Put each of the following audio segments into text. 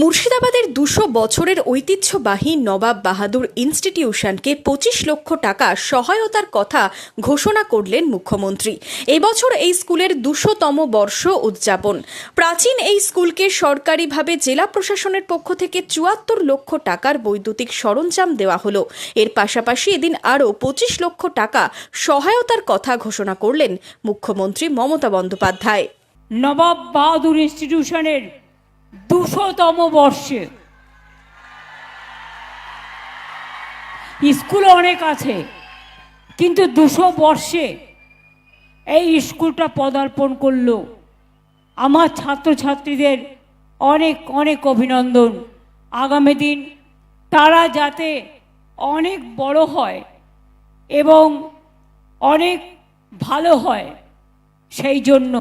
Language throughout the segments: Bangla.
মুর্শিদাবাদের দুশো বছরের ঐতিহ্যবাহী নবাব বাহাদুর ইনস্টিটিউশনকে পঁচিশ লক্ষ টাকা সহায়তার কথা ঘোষণা করলেন মুখ্যমন্ত্রী। এবছর এই স্কুলের দুশোতম বর্ষ উদযাপন। প্রাচীন এই স্কুলকে সরকারিভাবে জেলা প্রশাসনের পক্ষ থেকে চুয়াত্তর লক্ষ টাকার বৈদ্যুতিক সরঞ্জাম দেওয়া হলো। এর পাশাপাশি এদিন আরও পঁচিশ লক্ষ টাকা সহায়তার কথা ঘোষণা করলেন মুখ্যমন্ত্রী মমতা বন্দ্যোপাধ্যায়। নবাব বাহাদুর ইনস্টিটিউশনের দুশোতম বর্ষে। স্কুল অনেক আছে, কিন্তু দুশো বর্ষে এই স্কুলটা পদার্পণ করল। আমার ছাত্রছাত্রীদের অনেক অনেক অভিনন্দন। আগামী দিন তারা যাতে অনেক বড় হয় এবং অনেক ভালো হয়, সেই জন্য।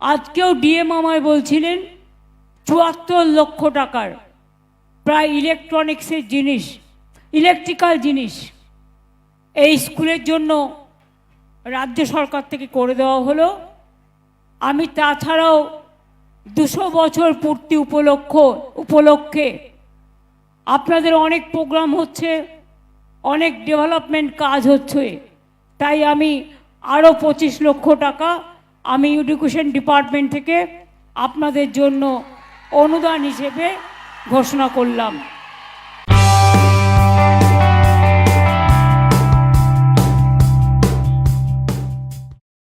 আজকেও ডিএম আমায় বলছিলেন চুয়াত্তর লক্ষ টাকার প্রায় ইলেকট্রনিক্সের জিনিস ইলেকট্রিক্যাল জিনিস এই স্কুলের জন্য রাজ্য সরকার থেকে করে দেওয়া হলো। আমি তাছাড়াও দুশো বছর পূর্তি উপলক্ষ, উপলক্ষে আপনাদের অনেক প্রোগ্রাম হচ্ছে, অনেক ডেভেলপমেন্ট কাজ হচ্ছে, তাই আমি আরও পঁচিশ লক্ষ টাকা আমি এডুকেশন ডিপার্টমেন্ট থেকে আপনাদের জন্য অনুদান হিসেবে ঘোষণা করলাম।